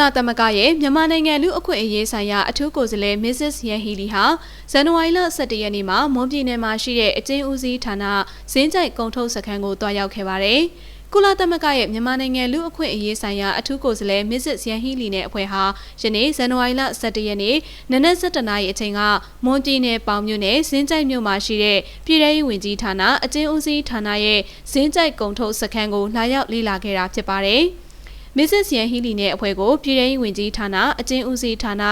လသမဂ္ဂရဲ့မြန်မာနိုင်ငံလူအခွင့်အရေးဆိုင်ရာအထူးကိုယ်စားလှယ် Mrs. Yan Healy ဟာဇန်နဝါရီလ17ရက်နေ့မှာမွန်ပြည်နယ်မှာရှိတဲ့အကျဉ်းဦးစီးဌာနဇင်းကြိုက်ကုံထုတ်စခန်းကိုတွားရောက်ခဲ့ပါတယ်။ကုလသမဂ္ဂရဲ့မြန်မာနိုင်ငံလူအခွင့်အရေးဆိုင်ရာအထူးကိုယ်စားလှယ် Mrs. Yan Healy နဲ့အဖွဲ့ဟာယနေ့ဇန်နဝါရီလ17ရက်နေ့နနက်7:00နာရီအချိန်ကမွန်ပြည်နယ်ပေါင်မြို့နယ်ဇင်းကြိုက်မြို့မှာရှိတဲ့ပြည်ထောင်ဝင်ကြီးဌာနအကျဉ်းဦးစီးဌာနရဲ့ဇင်းကြိုက်ကုံထုတ်စခန်းကိုလာရောက်လေ့လာခဲ့တာဖြစ်ပါတယ်။ မစ္စစ်ရန်ဟီလီနဲ့အဖွဲ့ကိုပြည်ထောင်ဝင်ကြီးဌာနအကျဉ်းဦးစီးဌာန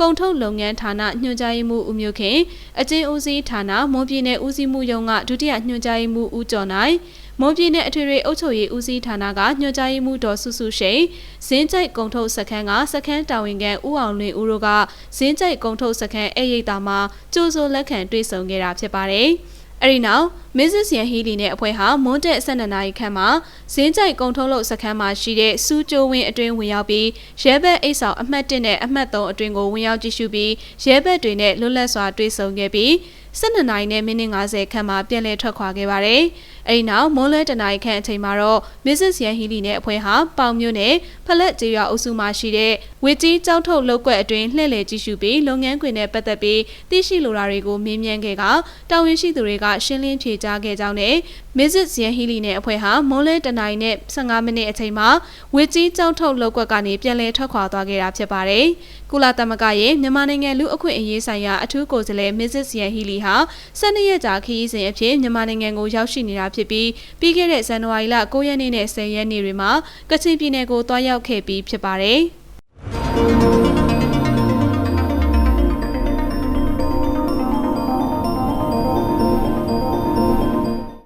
ကုန်ထုတ်လုပ်ငန်းဌာနညွှန်ကြားရေးမှူးဦးမျိုးခင်အကျဉ်းဦးစီးဌာနမွန်ပြည်နယ်ဦးစီးမှုရုံးကဒုတိယညွှန်ကြားရေးမှူးဦးကျော်နိုင်မွန်ပြည်နယ်အထွေထွေအုပ်ချုပ်ရေးဦးစီးဌာနကညွှန်ကြားရေးမှူးဒေါ်စုစုရှိန်ဇင်းကြိုက်ကုံထုတ်စခန်းကစခန်းတာဝန်ခံဦးအောင်လွင်ဦးတို့ကဇင်းကြိုက်ကုံထုတ်စခန်းအဲ့ရိတ်တာမှာကြိုးစိုးလက်ခံတွေ့ဆုံခဲ့တာဖြစ်ပါတယ်။ အဲဒီနောက်မစ္စစ်ရန်ဟီလီနဲ့အဖွဲ့ဟာမွန်းတက်12နာရီခန့်မှာဇင်းကြိုက်ကုံထုံးလို့စခန်းမှာရှိတဲ့စူးကျိုးဝင်းအတွင်းဝင်ရောက်ပြီးရဲဘက်အိတ်ဆောင်အမှတ်1နဲ့အမှတ်3အတွင်းကိုဝင်ရောက်ကြည့်ရှုပြီးရဲဘက်တွေနဲ့လွတ်လပ်စွာတွေ့ဆုံခဲ့ပြီး 12နာရီနဲ့မိနစ်50ခန့်မှာပြန်လည်ထွက်ခွာခဲ့ပါတယ်။အဲဒီနောက်မွန်းလွဲတနာရီခန့်အချိန်မှာတော့မစ္စစ်ရန်ဟီလီနဲ့အဖွဲ့ဟာပေါင်မြို့နယ်ဖလက်ကျေးရွာအုပ်စုမှာရှိတဲ့ဝေကြီးကြောက်ထုတ်လောက်ကွက်အတွင်းလှည့်လည်ကြည့်ရှုပြီးလုပ်ငန်းခွင်နဲ့ပတ်သက်ပြီးသိရှိလိုတာတွေကိုမေးမြန်းခဲ့ကတာဝန်ရှိသူတွေကရှင်းလင်းဖြေကြားခဲ့ကြောင်းနဲ့မစ္စစ်ရန်ဟီလီနဲ့အဖွဲ့ဟာမွန်းလွဲတနာရီနဲ့15မိနစ်အချိန်မှာဝေကြီးကြောက်ထုတ်လောက်ကွက်ကနေပြန်လည်ထွက်ခွာသွားခဲ့တာဖြစ်ပါတယ်။ကုလသမဂ္ဂရဲ့မြန်မာနိုင်ငံလူအခွင့်အရေးဆိုင်ရာအထူးကိုယ်စားလှယ်မစ္စစ်ရန်ဟီလီဟာ12ရက်ကြာခရီးစဉ်အဖြစ်မြန်မာနိုင်ငံကိုရောက်ရှိနေတာဖြစ်ပြီးပြီးခဲ့တဲ့ဇန်နဝါရီလ9ရက်နေ့နဲ့10ရက်နေ့တွေမှာကချင်ပြည်နယ်ကိုတွားရောက်ခဲ့ပြီးဖြစ်ပါတယ်။